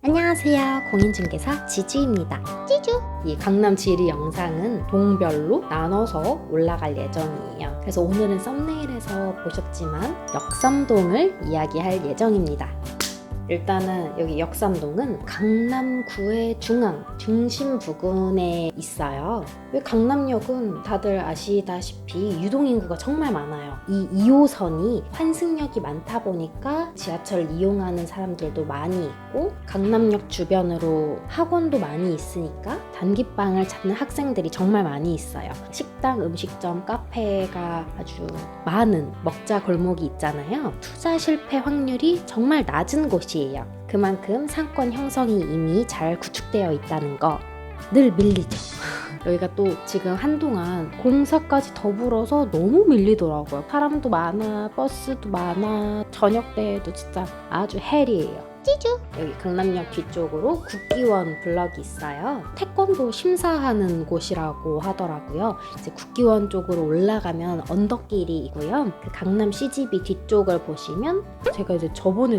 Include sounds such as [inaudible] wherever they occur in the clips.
안녕하세요. 공인중개사 지주입니다. 지주! 이 강남 지리 영상은 동별로 나눠서 올라갈 예정이에요. 그래서 오늘은 썸네일에서 보셨지만 역삼동을 이야기할 예정입니다. 일단은 여기 역삼동은 강남구의 중앙, 중심 부근에 있어요. 왜 강남역은 다들 아시다시피 유동 인구가 정말 많아요. 이 2호선이 환승역이 많다 보니까 지하철 이용하는 사람들도 많이 있고 강남역 주변으로 학원도 많이 있으니까 단기방을 찾는 학생들이 정말 많이 있어요. 식당, 음식점, 카페가 아주 많은 먹자 골목이 있잖아요. 투자 실패 확률이 정말 낮은 곳이 에요. 그만큼 상권 형성이 이미 잘 구축되어 있다는 거. 늘 밀리죠. [laughs] 여기가 또 지금 한동안 공사까지 더불어서 너무 밀리더라고요. 사람도 많아, 버스도 많아, 저녁 때에도 진짜 아주 헬이에요. 찌주! 여기 강남역 뒤쪽으로 국기원 블럭이 있어요. 태권도 심사하는 곳이라고 하더라고요. 이제 국기원 쪽으로 올라가면 언덕길이고요. 그 강남 CGV 뒤쪽을 보시면 제가 이제 저번에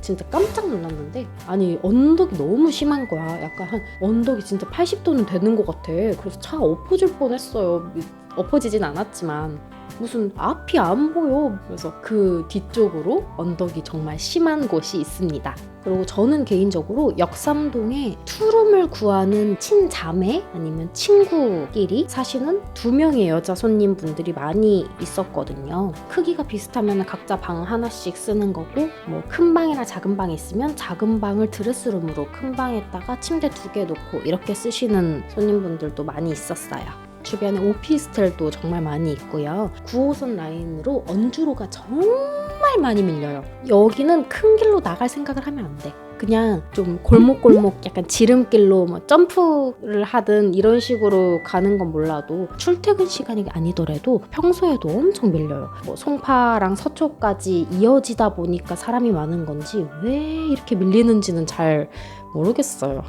진짜 깜짝 놀랐는데. 아니 언덕이 너무 심한 거야. 약간 한 언덕이 진짜 80도는 되는 것 같아. 그래서 차 엎어질 뻔했어요. 엎어지진 않았지만 무슨 앞이 안 보여 그래서 그 뒤쪽으로 언덕이 정말 심한 곳이 있습니다 그리고 저는 개인적으로 역삼동에 투룸을 구하는 친자매 아니면 친구끼리 사시는 두 명의 여자 손님분들이 많이 있었거든요. 크기가 비슷하면 각자 방 하나씩 쓰는 거고 뭐 큰 방이나 작은 방이 있으면 작은 방을 드레스룸으로 큰 방에다가 침대 두 개 놓고 이렇게 쓰시는 손님분들도 많이 있었어요. 주변에 오피스텔도 정말 많이 있고요. 9호선 라인으로 언주로가 정말 많이 밀려요. 여기는 큰 길로 나갈 생각을 하면 안 돼. 그냥 좀 골목골목 약간 지름길로 뭐 점프를 하든 이런 식으로 가는 건 몰라도 출퇴근 시간이 아니더라도 평소에도 엄청 밀려요. 뭐 송파랑 서초까지 이어지다 보니까 사람이 많은 건지 왜 이렇게 밀리는지는 잘 모르겠어요.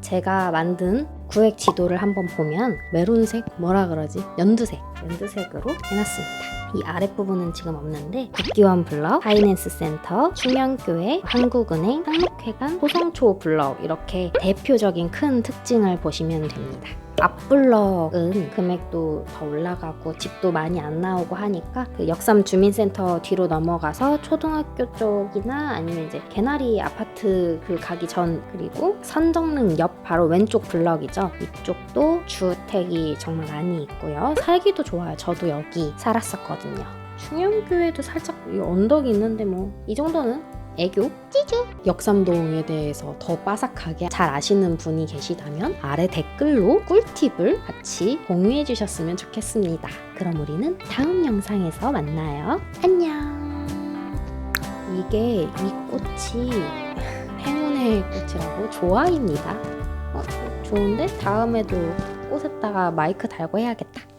제가 만든 구획 지도를 한번 보면 메론색 뭐라 그러지 연두색 연두색으로 해놨습니다. 이 아랫부분은 지금 없는데 국기원 블럭, 파이낸스 센터, 충영교회, 한국은행, 한국회관, 호성초 블럭 이렇게 대표적인 큰 특징을 보시면 됩니다. 앞블럭은 금액도 더 올라가고 집도 많이 안 나오고 하니까 그 역삼 주민센터 뒤로 넘어가서 초등학교 쪽이나 아니면 이제 개나리 아파트 그 가기 전 그리고 선정릉 옆 바로 왼쪽 블럭이죠. 이쪽도 주택이 정말 많이 있고요. 살기도 좋아요. 저도 여기 살았었거든요. 충영교회도 살짝 이 언덕이 있는데 뭐 이 정도는 애교 찌주 역삼동에 대해서 더 빠삭하게 잘 아시는 분이 계시다면 아래 댓글로 꿀팁을 같이 공유해 주셨으면 좋겠습니다. 그럼 우리는 다음 영상에서 만나요. 안녕. 이게 이 꽃이 행운의 꽃이라고 좋아입니다. 어, 좋은데 다음에도 꽃에다가 마이크 달고 해야겠다.